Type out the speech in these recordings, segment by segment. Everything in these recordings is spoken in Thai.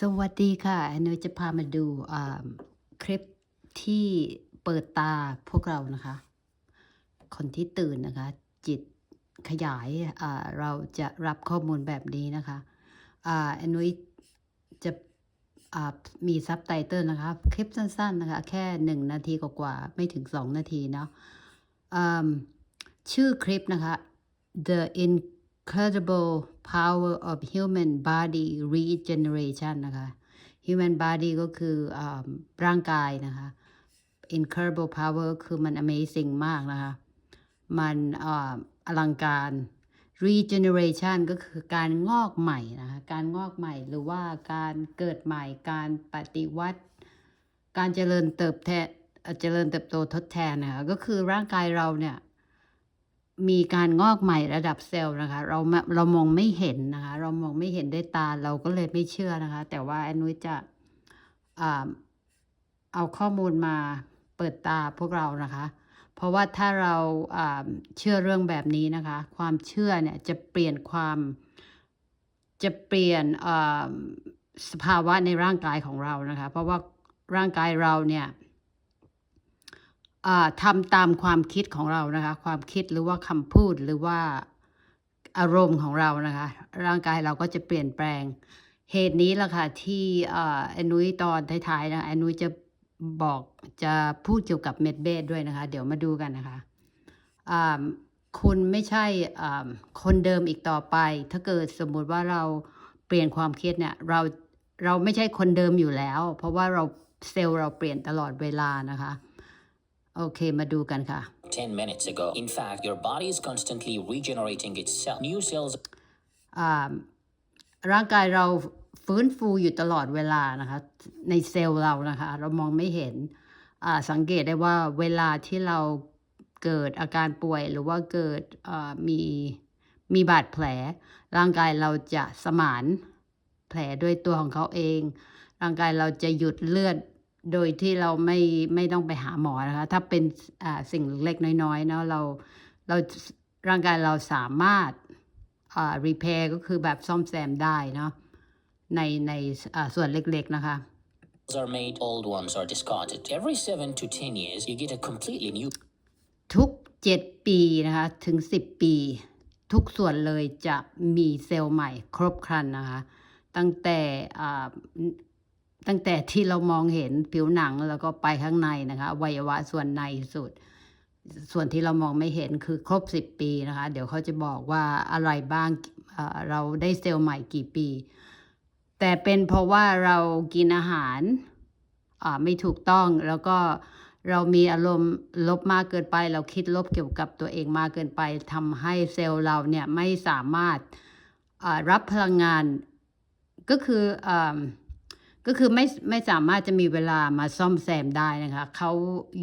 สวัสดีค่ะแอนนุจะพามาดูคลิปที่เปิดตาพวกเรานะคะ คนที่ตื่นนะคะ จิตขยายเราจะรับข้อมูลแบบนี้นะคะอ่าแอนนุจะมีซับไตเติลนะคะ คลิปสั้นๆนะคะ แค่หนึ่งนาทีกว่าๆไม่ถึงสองนาทีเนาะชื่อคลิปนะคะ The in Incredible Power of Human Body Regeneration นะคะ Human Body ก็คืออร่างกายนะคะ Incredible Power คือมัน Amazing มากนะคะ มันอาอลังการ Regeneration ก็คือการงอกใหม่นะคะ การงอกใหม่หรือว่าการเกิดใหม่ การปฏิวัติ การเจริญเติบแต่เจริญเติบโตทดแทนนะคะ ก็คือร่างกายเราเนี่ย มีการงอกใหม่ระดับเซลล์นะคะ เราเรามองไม่เห็นนะคะ เรามองไม่เห็นด้วยตาเราก็เลยไม่เชื่อนะคะ แต่ว่าแอนนุ้ยจะเอาข้อมูลมาเปิดตาพวกเรานะคะ เพราะว่าถ้าเราเชื่อเรื่องแบบนี้นะคะ ความเชื่อเนี่ยจะเปลี่ยนความจะเปลี่ยนสภาวะในร่างกายของเรานะคะ เพราะว่าร่างกายเราเนี่ย ทำตามความคิดของเรานะคะ ความคิดหรือว่าคำพูดหรือว่าอารมณ์ของเรานะคะ ร่างกายเราก็จะเปลี่ยนแปลง เหตุนี้แหละค่ะที่อ่าแอนนุ้ยตอนท้ายๆนะแอนนุ้ยจะบอกจะพูดเกี่ยวกับเม็ดเบสด้วยนะคะ เดี๋ยวมาดูกันนะคะคุณไม่ใช่คนเดิมอีกต่อไป ถ้าเกิดสมมุติว่าเราเปลี่ยนความคิดเนี่ยเราเราไม่ใช่คนเดิมอยู่แล้ว เพราะว่าเราเซลล์เราเปลี่ยนตลอดเวลานะคะ โอเค มาดูกันค่ะ 10 minutes ago. In fact, your body is constantly regenerating itself. New cells อ่าร่างกายเราฟื้นฟูอยู่ตลอดเวลานะคะ ในเซลล์เรานะคะ เรามองไม่เห็นอ่าสังเกตได้ว่าเวลาที่เราเกิดอาการป่วยหรือว่าเกิดอ่ามีมีบาดแผล ร่างกายเราจะสมานแผลด้วยตัวของเขาเอง ร่างกายเราจะหยุดเลือด โดยที่เราไม่ไม่ต้องไปหาหมอนะคะ ถ้าเป็นอ่าสิ่งเล็กๆน้อยๆเนาะเราเราร่างกายเราสามารถอ่า repair ก็คือแบบซ่อมแซมได้เนาะในในอ่าส่วนเล็กๆนะคะ are made, old ones are discarded. Every 7 to 10 years, you get a completely new ทุก 7 ปีนะคะ ถึง 10 ปี ทุกส่วนเลยจะมีเซลล์ใหม่ครบครันนะคะ ตั้งแต่อ่า ตั้งแต่ที่เรามองเห็นผิวหนังแล้วก็ไปข้างในนะคะวัยวะส่วนในสุด ส่วนที่เรามองไม่เห็นคือครบ 10 ปีนะคะ เดี๋ยวเขาจะบอกว่าอะไรบ้างเราได้เซลล์ใหม่กี่ปี แต่เป็นเพราะว่าเรากินอาหารไม่ถูกต้องแล้วก็เรามีอารมณ์ลบมากเกินไป เราคิดลบเกี่ยวกับตัวเองมากเกินไปทำให้เซลล์เราเนี่ยไม่สามารถรับพลังงานก็คืออ ก็คือไม่ไม่สามารถจะมีเวลามาซ่อมแซมได้นะคะเขา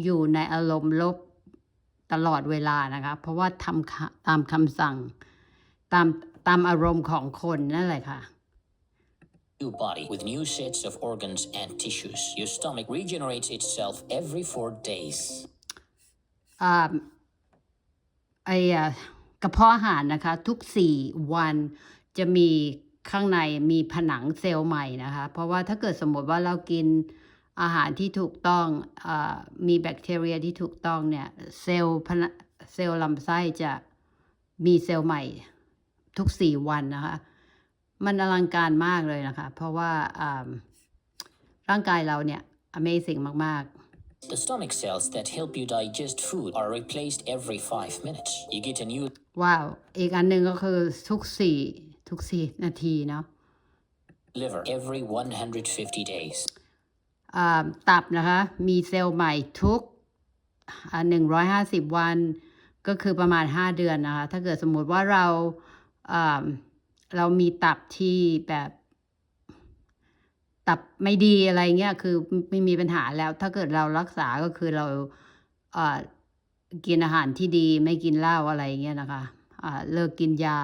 อยู่ในอารมณ์ลบตลอดเวลานะคะ เพราะว่าทำค่ะตามคำสั่งตามตามอารมณ์ของคนนั่นแหละค่ะ new body with new sets of organs and tissues. Your stomach regenerates itself every 4 days. อ่าไอ้อะกระเพาะอาหารนะคะ ทุกสี่วันจะมี ข้างในมีผนังเซลล์ใหม่นะคะ เพราะว่าถ้าเกิดสมมติว่าเรากินอาหารที่ถูกต้องอามีแบคทีเรียที่ถูกต้องเนี่ยเซลล์ผนังเซลล์ลำไส้จะมีเซลล์ใหม่ทุกสี่วันนะคะ มันอลังการมากเลยนะคะ เพราะว่าอ่าร่างกายเราเนี่ย Amazing มาก ๆ The stomach cells that help you digest food are replaced every 5 minutes. You get a new ว้าว อีกอันหนึ่งก็คือทุกสี่ ทุกสี่นาทีเนาะ liver every 150 days. อ่าตับนะคะ มีเซลล์ใหม่ทุกหนึ่งร้อยห้าสิบวัน ก็คือประมาณห้าเดือนนะคะ ถ้าเกิดสมมุติว่าเราอ่าเรามีตับที่แบบตับไม่ดีอะไรเงี้ย คือไม่มีปัญหาแล้ว ถ้าเกิดเรารักษาก็คือเราเอ่อกินอาหารที่ดีไม่กินเหล้าอะไรเงี้ยนะคะอ่าเลิกกินยา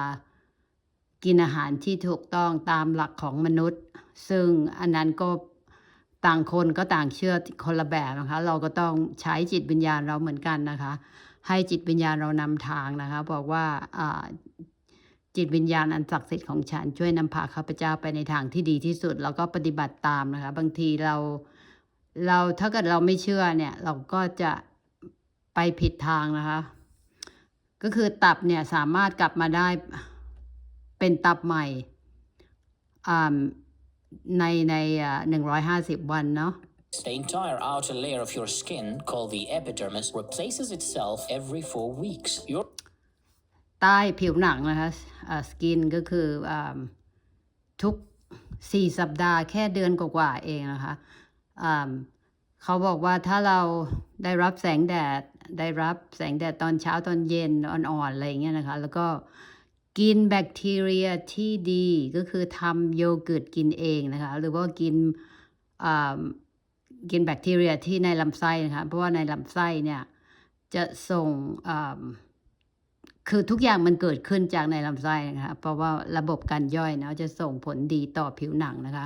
กินอาหารที่ถูกต้องตามหลักของมนุษย์ ซึ่งอันนั้นก็ต่างคนก็ต่างเชื่อคนละแบบนะคะ เราก็ต้องใช้จิตวิญญาณเราเหมือนกันนะคะ ให้จิตวิญญาณเรานำทางนะคะ บอกว่าจิตวิญญาณอันศักดิ์สิทธิ์ของฉันช่วยนำพาข้าพเจ้าไปในทางที่ดีที่สุด แล้วก็ปฏิบัติตามนะคะ บางทีเราเราถ้าเกิดเราไม่เชื่อเนี่ยเราก็จะไปผิดทางนะคะ ก็คือตับเนี่ยสามารถกลับมาได้ เป็นตับใหม่อ่าในในหนึ่งร้อยห้าสิบวันเนาะ The entire outer layer of your skin, called the epidermis, replaces itself every four weeks. Your ใต้ผิวหนังนะคะสกินก็คืออาทุกสี่สัปดาห์แค่เดือนกว่าๆเองนะคะอ่าเขาบอกว่าถ้าเราได้รับแสงแดด ได้รับแสงแดดตอนเช้าตอนเย็นอ่อนๆอะไรอย่างเงี้ยนะคะ แล้วก็ กินแบคทีเรียที่ดีก็คือทำโยเกิร์ตกินเองนะคะ หรือว่ากินกินแบคทีเรียที่ในลำไส้นะคะเพราะว่าในลำไส้เนี่ยจะส่งคือทุกอย่างมันเกิดขึ้นจากในลำไส้นะคะเพราะว่าระบบการย่อยเนาะจะส่งผลดีต่อผิวหนังนะคะ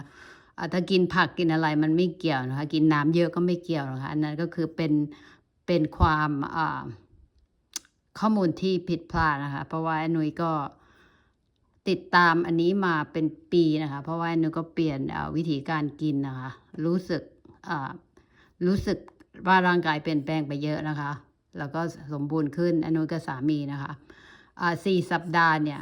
ถ้ากินผักกินอะไรมันไม่เกี่ยวนะคะ กินน้ำเยอะก็ไม่เกี่ยวนะคะอันนั้นก็คือเป็นเป็นความอ่า ข้อมูลที่ผิดพลาดนะคะ เพราะว่าหนุยก็ติดตามอันนี้มาเป็นปีนะคะ เพราะว่าหนุยก็เปลี่ยนวิธีการกินนะคะ รู้สึกรู้สึกว่าร่างกายเปลี่ยนแปลงไปเยอะนะคะ แล้วก็สมบูรณ์ขึ้นอนุยกับสามีนะคะสี่สัปดาห์เนี่ย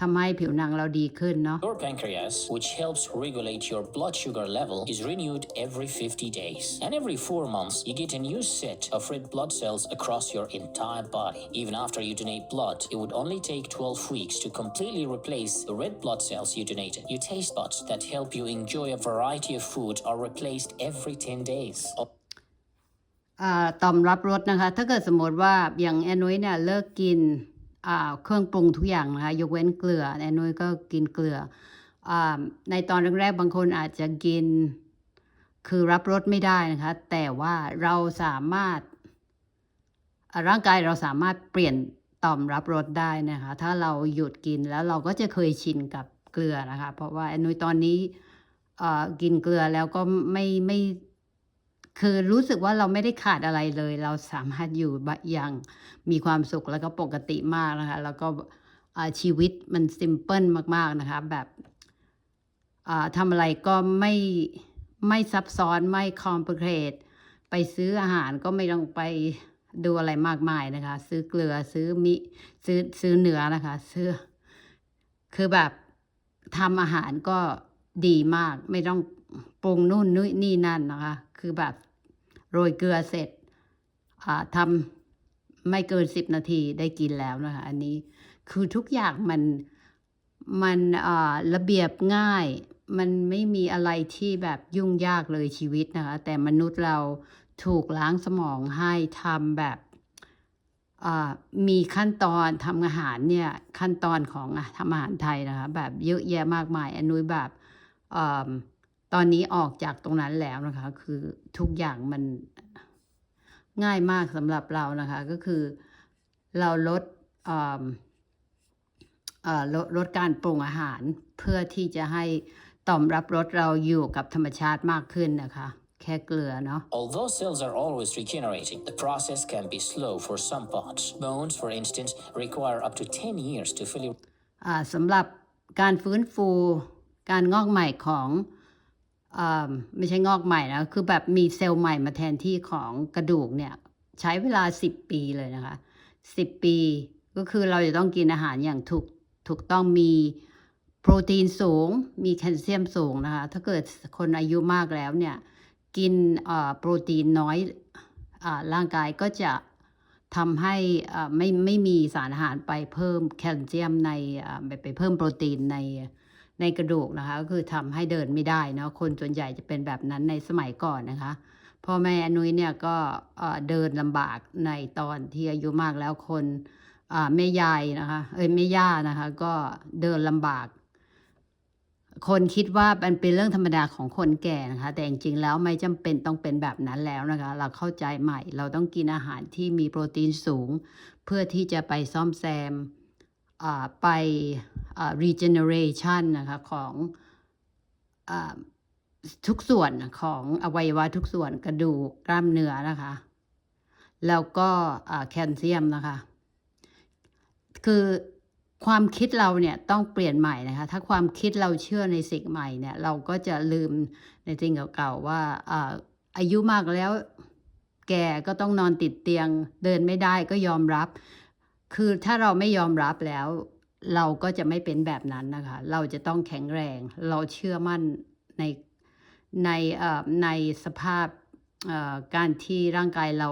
ทำให้ผิวหนังเราดีขึ้นเนาะ Your pancreas, which helps regulate your blood sugar level, is renewed every 50 days. And every four months, you get a new set of red blood cells across your entire body. Even after you donate blood, it would only take 12 weeks to completely replace the red blood cells you donated. Your taste buds that help you enjoy a variety of food are replaced every 10 days. อ่าต่อมรับรสนะคะ ถ้าเกิดสมมติว่าอย่างแอนนุ้ยเนี่ยเลิกกินอ่า เครื่องปรุงทุกอย่างนะคะยกเว้นเกลือแอนนุ้ยก็กินเกลืออในตอนแรกๆบางคนอาจจะกินคือรับรสไม่ได้นะคะ แต่ว่าเราสามารถ ร่างกายเราสามารถเปลี่ยนต่อมรับรสได้นะคะ ถ้าเราหยุดกินแล้วเราก็จะเคยชินกับเกลือนะคะ เพราะว่าแอนนุ้ยตอนนี้กินเกลือแล้วก็ไม่ไม่ คือรู้สึกว่าเราไม่ได้ขาดอะไรเลย เราสามารถอยู่แบบอย่างมีความสุขแล้วก็ปกติมากนะคะ แล้วก็ชีวิตมันซิมเพิลมากๆนะคะ แบบทำอะไรก็ไม่ไม่ซับซ้อนไม่คอมพลีเคทไปซื้ออาหารก็ไม่ต้องไปดูอะไรมากมายนะคะ ซื้อเกลือซื้อมิซื้อซื้อเนื้อนะคะ ซื้อ คือแบบทำอาหารก็ดีมาก ไม่ต้องปรุงนู่นนี่นี่นั่นนะคะ คือแบบ โรยเกลือเสร็จอ่าทำไม่เกินสิบนาทีได้กินแล้วนะคะ อันนี้คือทุกอย่างมันมันระเบียบง่าย มันไม่มีอะไรที่แบบยุ่งยากเลยชีวิตนะคะ แต่มนุษย์เราถูกล้างสมองให้ทำแบบมีขั้นตอนทำอาหารเนี่ยขั้นตอนของทำอาหารไทยนะคะ แบบเยอะแยะมากมายอนุยแบบ ตอนนี้ออกจากตรงนั้นแล้วนะคะ คือทุกอย่างมันง่ายมากสำหรับเรานะคะ ก็คือเราลดอ่าอ่าลดลดการปรุงอาหารเพื่อที่จะให้ต่อมรับรสเราอยู่กับธรรมชาติมากขึ้นนะคะ แค่เกลือเนาะ Although cells are always regenerating, the process can be slow for some parts. Bones, for instance, require up to 10 years to fully อ่าสำหรับการฟื้นฟูการงอกใหม่ของอา ไม่ใช่งอกใหม่นะคือแบบมีเซลล์ใหม่มาแทนที่ของกระดูกเนี่ย ใช้เวลา 10 ปีเลยนะคะ 10 ปีก็คือเราจะต้องกินอาหารอย่างถูกถูกต้องมีโปรตีนสูง มีแคลเซียมสูงนะคะ ถ้าเกิดคนอายุมากแล้วเนี่ย กินโปรตีนน้อยอร่างกายก็จะทำให้ไม่ไม่มีสารอาหารไปเพิ่มแคลเซียมในไปเพิ่มโปรตีนใน ในกระดูกนะคะ ก็คือทำให้เดินไม่ได้เนาะคนส่วนใหญ่จะเป็นแบบนั้นในสมัยก่อนนะคะพ่อแม่อนุยเนี่ยก็เดินลำบากในตอนที่อายุมากแล้วคนแม่ยายนะคะเอ้ยแม่ย่านะคะ ก็เดินลำบาก คนคิดว่ามันเป็นเรื่องธรรมดาของคนแก่นะคะ แต่จริงๆแล้วไม่จำเป็นต้องเป็นแบบนั้นแล้วนะคะ เราเข้าใจใหม่ เราต้องกินอาหารที่มีโปรตีนสูง เพื่อที่จะไปซ่อมแซม ไป regeneration นะคะของอทุกส่วนของอวัยวะทุกส่วนกระดูกกล้ามเนื้อนะคะ แล้วก็แคลเซียมนะคะ คือความคิดเราเนี่ยต้องเปลี่ยนใหม่นะคะ ถ้าความคิดเราเชื่อในสิ่งใหม่เนี่ย เราก็จะลืมในสิ่งเก่าๆว่าอ่าอายุมากแล้วแก่ก็ต้องนอนติดเตียงเดินไม่ได้ก็ยอมรับ คือถ้าเราไม่ยอมรับแล้ว เราก็จะไม่เป็นแบบนั้นนะคะ เราจะต้องแข็งแรง เราเชื่อมั่นในในในสภาพการที่ร่างกายเรา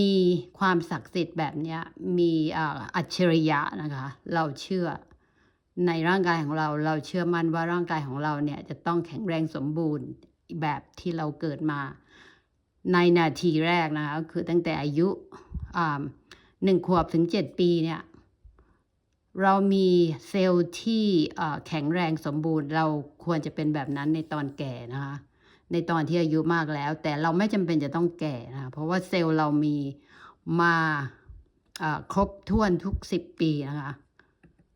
มีความศักดิ์สิทธิ์แบบนี้มีอัจฉริยะนะคะ เราเชื่อในร่างกายของเรา เราเชื่อมั่นว่าร่างกายของเราเนี่ยจะต้องแข็งแรงสมบูรณ์แบบที่เราเกิดมา ในนาทีแรกนะคะ คือตั้งแต่อายุอ่า หนึ่งขวบถึงเจ็ดปีเนี่ยเรามีเซลล์ที่แข็งแรงสมบูรณ์ เราควรจะเป็นแบบนั้นในตอนแก่นะคะ ในตอนที่อายุมากแล้ว แต่เราไม่จำเป็นจะต้องแก่นะะเพราะว่าเซลล์เรามีมาครบถ้วนทุก10ปีนะคะ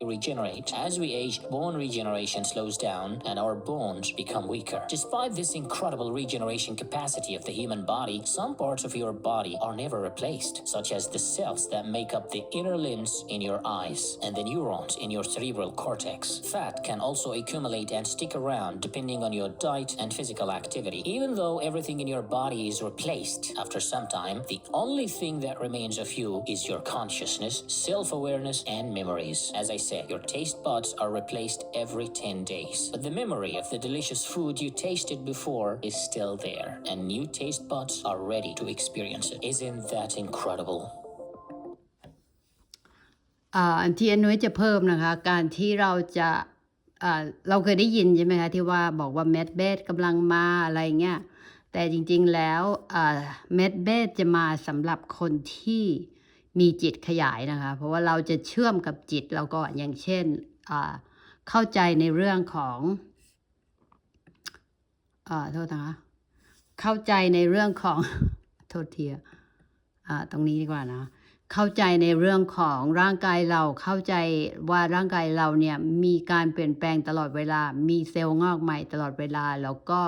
regenerate. As we age, bone regeneration slows down and our bones become weaker. Despite this incredible regeneration capacity of the human body, some parts of your body are never replaced, such as the cells that make up the inner lens in your eyes and the neurons in your cerebral cortex. Fat can also accumulate and stick around depending on your diet and physical activity. Even though everything in your body is replaced after some time, the only thing that remains of you is your consciousness, self awareness, and memories. As I said, your taste buds are replaced every 10 days. But the memory of the delicious food you tasted before is still there, and new taste buds are ready to experience it. Isn't that incredible? อันที่อนุ้ยจะเพิ่มนะคะ การที่เราจะอ่าเราเคยได้ยินใช่ไหมคะที่ว่าบอกว่าเม็ดเบสกำลังมาอะไรเงี้ยแต่จริงๆแล้วอ่าเม็ดเบสจะมาสำหรับคนที่ มีจิตขยายนะคะ เพราะว่าเราจะเชื่อมกับจิตเราก็อนอย่างเช่นเข้าใจในเรื่องของอ่าโทษนะคะเข้าใจในเรื่องของโทษทีอะอ่าตรงนี้ดีกว่านะเข้าใจในเรื่องของร่างกายเราเข้าใจว่าร่างกายเราเนี่ยมีการเปลี่ยนแปลงตลอดเวลา มีเซลล์งอกใหม่ตลอดเวลา แล้วก็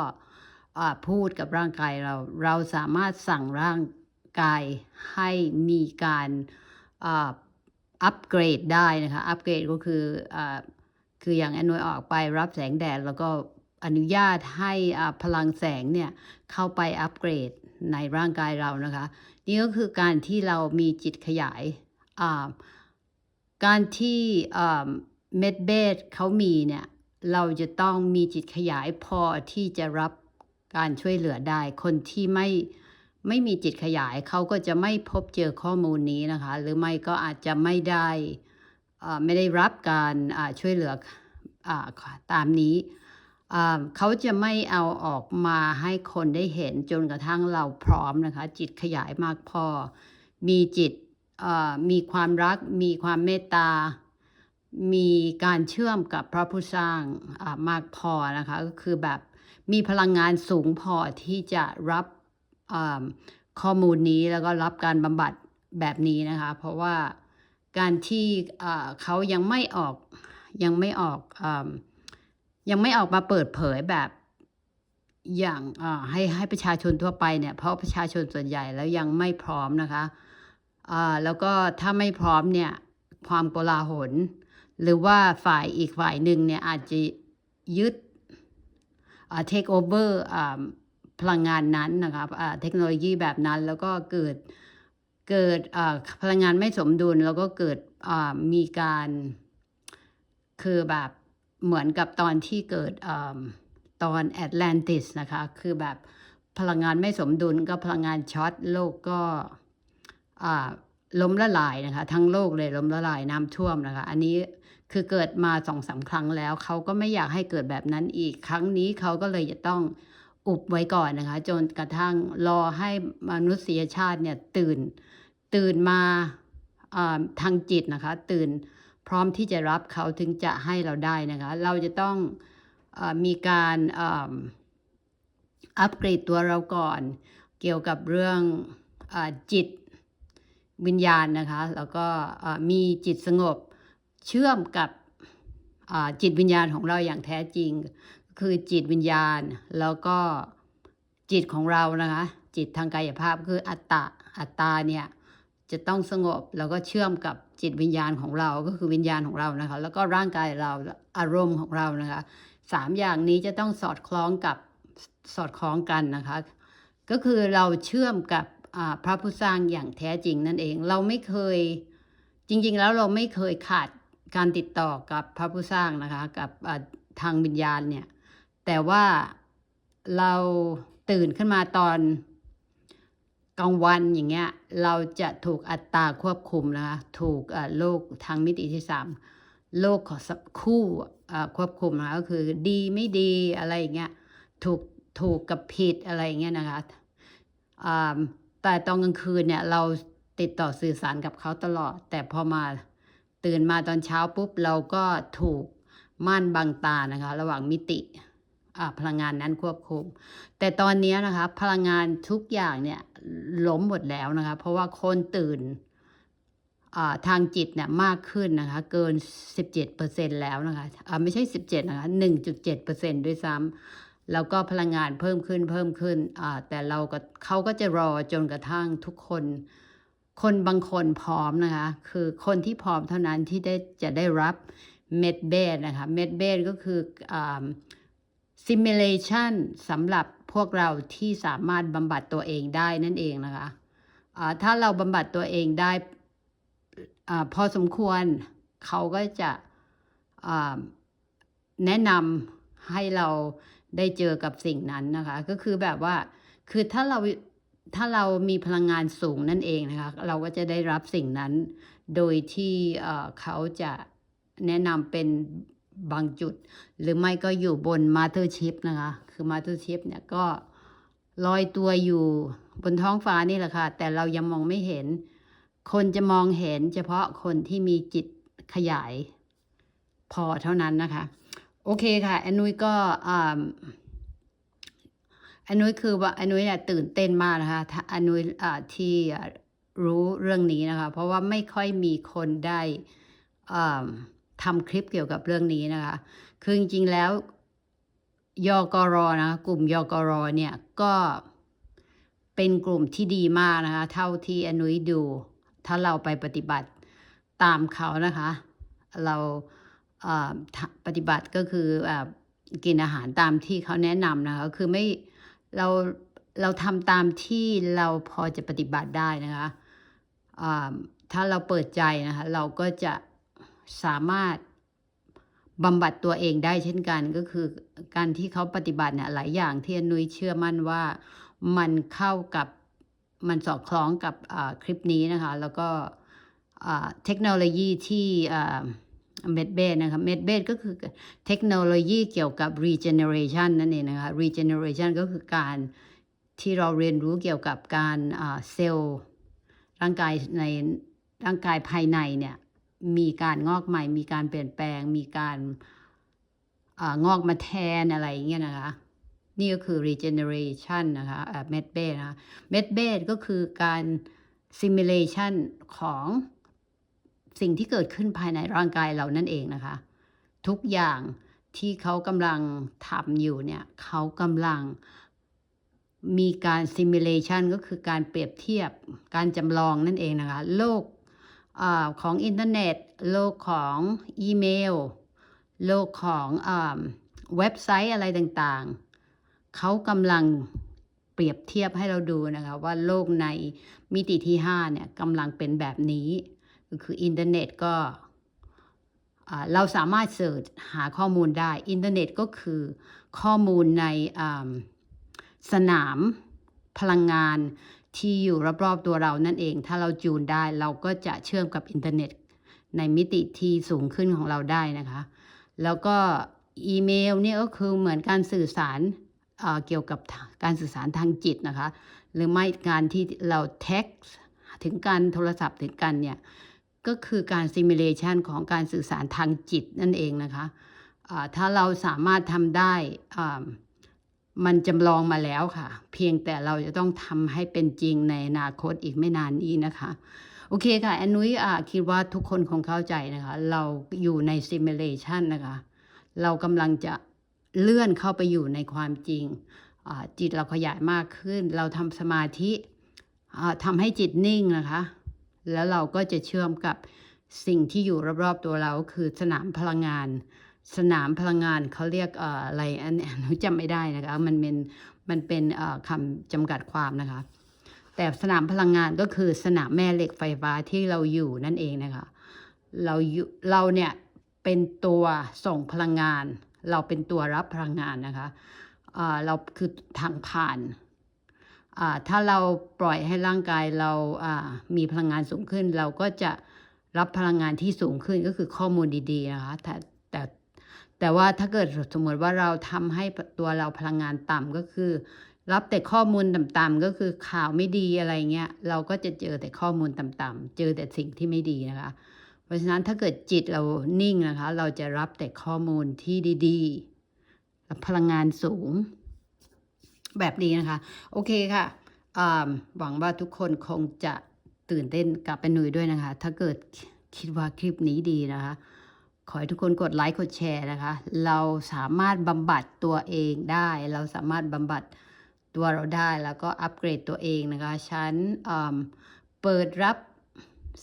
พูดกับร่างกายเรา เราสามารถสั่งร่าง กายให้มีการอัปเกรดได้นะคะ อัปเกรดก็คืออคืออย่างแอนนวยออกไปรับแสงแดด แล้วก็อนุญาตให้พลังแสงเนี่ยเข้าไปอัปเกรดในร่างกายเรานะคะ นี่ก็คือการที่เรามีจิตขยาย การที่เม็ดเบสเขามีเนี่ยเราจะต้องมีจิตขยายพอที่จะรับการช่วยเหลือได้ คนที่ไม่ ไม่มีจิตขยายเขาก็จะไม่พบเจอข้อมูลนี้นะคะ หรือไม่ก็อาจจะไม่ได้อ่าไม่ได้รับการอ่าช่วยเหลืออาตามนี้อ่าเขาจะไม่เอาออกมาให้คนได้เห็นจนกระทั่งเราพร้อมนะคะ จิตขยายมากพอ มีจิตอ่ามีความรัก มีความเมตตา มีการเชื่อมกับพระผู้สร้างอ่ามากพอนะคะ ก็คือแบบมีพลังงานสูงพอที่จะรับ ข้อมูลนี้แล้วก็รับการบำบัดแบบนี้นะคะ เพราะว่าการที่เขายังไม่ออกยังไม่ออกอยังไม่ออกมาเปิดเผยแบบอย่างให้ให้ประชาชนทั่วไปเนี่ยเพราะประชาชนส่วนใหญ่แล้วยังไม่พร้อมนะคะแล้วก็ถ้าไม่พร้อมเนี่ยความโกลาหล หรือว่าฝ่ายอีกฝ่ายหนึ่งเนี่ยอาจจะยึด take over อ่า พลังงานนั้นนะคะอ่าเทคโนโลยีแบบนั้นแล้วก็เกิดเกิดพลังงานไม่สมดุลแล้วก็เกิดมีการคือแบบเหมือนกับตอนที่เกิดอตอนแอตแลนติสนะคะคือแบบพลังงานไม่สมดุลก็พลังงานช็อตโลกก็ล้มละลายนะคะ ทั้งโลกเลยล้มละลายน้ำท่วมนะคะ อันนี้คือเกิดมาสองสาครั้งแล้วเขาก็ไม่อยากให้เกิดแบบนั้นอีกครั้งนี้เขาก็เลยจะต้อง อุบไว้ก่อนนะคะ จนกระทั่งรอให้มนุษยชาติเนี่ยตื่น ตื่นมาทางจิตนะคะ ตื่นพร้อมที่จะรับเขาถึงจะให้เราได้นะคะ เราจะต้องอมีการอัปเกรดตัวเราก่อน เกี่ยวกับเรื่องอจิตวิญญาณนะคะ แล้วก็มีจิตสงบเชื่อมกับจิตวิญญาณของเราอย่างแท้จริง คือจิตวิญญาณ แล้วก็จิตของเรานะคะ จิตทางกายภาพคืออัตตะอัตตาเนี่ยจะต้องสงบแล้วก็เชื่อมกับจิตวิญญาณของเราก็คือวิญญาณของเรานะคะ แล้วก็ร่างกายเราอารมณ์ของเรานะคะสามอย่างนี้จะต้องสอดคล้องกับสอดคล้องกันนะคะ ก็คือเราเชื่อมกับพระผู้สร้างอย่างแท้จริงนั่นเอง เราไม่เคยจริง ๆ แล้วเราไม่เคยขาดการติดต่อกับพระผู้สร้างนะคะ กับทางวิญญาณเนี่ย แต่ว่าเราตื่นขึ้นมาตอนกลางวันอย่างเงี้ยเราจะถูกอัตตาควบคุมนะคะถูกโลกทางมิติที่สามโลกของคู่ควบคุมนะคะก็คือดีไม่ดีอะไรอย่างเงี้ยถูกถูกกับผิดอะไรอย่างเงี้ยนะคะอ่าแต่ตอนกลางคืนเนี่ยเราติดต่อสื่อสารกับเขาตลอด แต่พอมาตื่นมาตอนเช้าปุ๊บเราก็ถูกม่านบังตานะคะ ระหว่างมิติ พลังงานนั้นควบคุม แต่ตอนนี้นะคะพลังงานทุกอย่างเนี่ยล้มหมดแล้วนะคะเพราะว่าคนตื่นทางจิตเนี่ยมากขึ้นนะคะเกิน 17%แล้วนะคะอ่าไม่ใช่ 17นะคะ1.7%ด้วยซ้ำแล้วก็พลังงานเพิ่มขึ้นเพิ่มขึ้นแต่เราก็เขาก็จะรอจนกระทั่งทุกคน คนบางคนพร้อมนะคะคือคนที่พร้อมเท่านั้นที่ได้จะได้รับเม็ดเบสนะคะเม็ดเบสก็คือซิ มูเลชันสำหรับพวกเราที่สามารถบำบัดตัวเองได้นั่นเองนะคะะถ้าเราบำบัดตัวเองได้อพอสมควรเขาก็จะแนะนำให้เราได้เจอกับสิ่งนั้นนะคะ ก็คือแบบว่าคือถ้าเราถ้าเรามีพลังงานสูงนั่นเองนะคะ เราก็จะได้รับสิ่งนั้น โดยที่เขาจะแนะนำเป็น บางจุด หรือไม่ก็อยู่บนมาเตอร์ชิพนะคะ คือมาเตอร์ชิพเนี่ยก็ลอยตัวอยู่บนท้องฟ้านี่แหละค่ะ แต่เรายังมองไม่เห็น คนจะมองเห็นเฉพาะคนที่มีจิตขยายพอเท่านั้นนะคะ โอเคค่ะแอนนุ้ยก็อันนุ้ยคือว่าอันนุ้ยเนี่ยตื่นเต้นมากนะคะอันนุ้ยที่รู้เรื่องนี้นะคะ เพราะว่าไม่ค่อยมีคนได้อ่า ทำคลิปเกี่ยวกับเรื่องนี้นะคะ คือจริงๆแล้วยกรนะกลุ่มยกรเนี่ยก็เป็นกลุ่มที่ดีมากนะคะ เท่าที่อนุยดู ถ้าเราไปปฏิบัติตามเขานะคะ เราปฏิบัติก็คืออกินอาหารตามที่เขาแนะนำนะคะ คือไม่เราเราทำตามที่เราพอจะปฏิบัติได้นะคะ ถ้าเราเปิดใจนะคะ เราก็จะ สามารถบำบัดตัวเองได้เช่นกันก็คือการที่เขาปฏิบัติเนี่ยหลายอย่างที่อนุ้ยเชื่อมั่นว่ามันเข้ากับมันสอดคล้องกับคลิปนี้นะคะ แล้วก็เทคโนโลยีที่เมดเบสนะคะเมดเบสก็คือเทคโนโลยีเกี่ยวกับ regeneration นั่นเองนะคะ regeneration ก็คือการที่เราเรียนรู้เกี่ยวกับการเซลล์ร่างกายในร่างกายภายในเนี่ย มีการงอกใหม่ มีการเปลี่ยนแปลง มีการอางอกมาแทนอะไรอย่างเงี้ยนะคะ นี่ก็คือ regeneration นะคะเมดเบสนะคะเมดเบสก็คือการ simulation ของสิ่งที่เกิดขึ้นภายในร่างกายเรานั่นเองนะคะ ทุกอย่างที่เขากำลังทำอยู่เนี่ยเขากำลังมีการ simulation ก็คือการเปรียบเทียบการจำลองนั่นเองนะคะ โลก อของอินเทอร์เน็ต โลกของอีเมล โลกของเว็บไซต์อะไรต่างๆ เขากำลังเปรียบเทียบให้เราดูนะคะว่าโลกในมิติที่ 5 เนี่ยกำลังเป็นแบบนี้ก็คืออินเทอร์เน็ตก็เราสามารถเสิร์ชหาข้อมูลได้ อินเทอร์เน็ตก็คือข้อมูลในสนามพลังงาน ที่อยู่รอบๆตัวเรานั่นเอง ถ้าเราจูนได้เราก็จะเชื่อมกับอินเทอร์เน็ต ในมิติที่สูงขึ้นของเราได้นะคะ แล้วก็อีเมลนี่ก็คือเหมือนการสื่อสารเเกี่ยวกับการสื่อสารทางจิตนะคะ หรือไม่การที่เราแท็กถึงการโทรศัพท์ถึงกันเนี่ยก็คือการซิมูเลชันของการสื่อสารทางจิตนั่นเองนะคะะถ้าเราสามารถทำได้ มันจำลองมาแล้วค่ะ เพียงแต่เราจะต้องทำให้เป็นจริงในอนาคตอีกไม่นานนี้นะคะโอเคค่ะแอนนุ้ยคิดว่าทุกคนคงเข้าใจนะคะ เราอยู่ในซิมูเลชันนะคะ เรากำลังจะเลื่อนเข้าไปอยู่ในความจริง จิตเราขยายมากขึ้น เราทำสมาธิทำให้จิตนิ่งนะคะ แล้วเราก็จะเชื่อมกับสิ่งที่อยู่รอบๆตัวเราคือสนามพลังงาน สนามพลังงานเขาเรียกอะไรอันหนูจำไม่ได้นะคะ มันเป็นมันเป็นคำจำกัดความนะคะ แต่สนามพลังงานก็คือสนามแม่เหล็กไฟฟ้าที่เราอยู่นั่นเองนะคะ เราอยู่เราเนี่ยเป็นตัวส่งพลังงาน เราเป็นตัวรับพลังงานนะคะเราคือทางผ่านถ้าเราปล่อยให้ร่างกายเราอ่ามีพลังงานสูงขึ้น เราก็จะรับพลังงานที่สูงขึ้นก็คือข้อมูลดีๆนะคะแต่แต่ แต่ว่าถ้าเกิดสมมติว่าเราทำให้ตัวเราพลังงานต่ำก็คือ รับแต่ข้อมูลต่ำๆก็คือข่าวไม่ดีอะไรเงี้ยเราก็จะเจอแต่ข้อมูลต่ำๆเจอแต่สิ่งที่ไม่ดีนะคะ เพราะฉะนั้นถ้าเกิดจิตเรานิ่งนะคะ เราจะรับแต่ข้อมูลที่ดีๆพลังงานสูง แบบนี้นะคะ โอเคค่ะหวังว่าทุกคนคงจะตื่นเต้นกับเป็นหนุ่ยด้วยนะคะ ถ้าเกิดคิดว่าคลิปนี้ดีนะคะ ขอให้ทุกคนกดไลค์กดแชร์นะคะ เราสามารถบำบัดตัวเองได้ เราสามารถบำบัดตัวเราได้แล้วก็อัปเกรดตัวเองนะคะ ฉันอืมเปิดรับ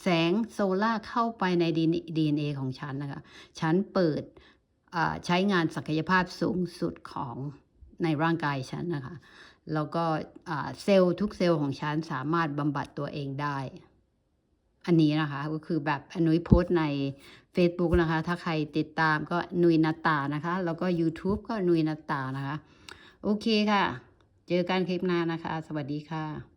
แสงโซล่าเข้าไปใน DNA ของฉันนะคะ ฉันเปิดใช้งานศักยภาพสูงสุดของในร่างกายฉันนะคะ แล้วก็เซลล์ทุกเซลล์ของฉันสามารถบำบัดตัวเองได้ อันนี้นะคะก็คือแบบอนุยโพสต์ใน Facebook นะคะ ถ้าใครติดตามก็นุยนาตานะคะ แล้วก็ YouTube ก็นุยนาตานะคะ โอเคค่ะ เจอกันคลิปหน้านะคะ สวัสดีค่ะ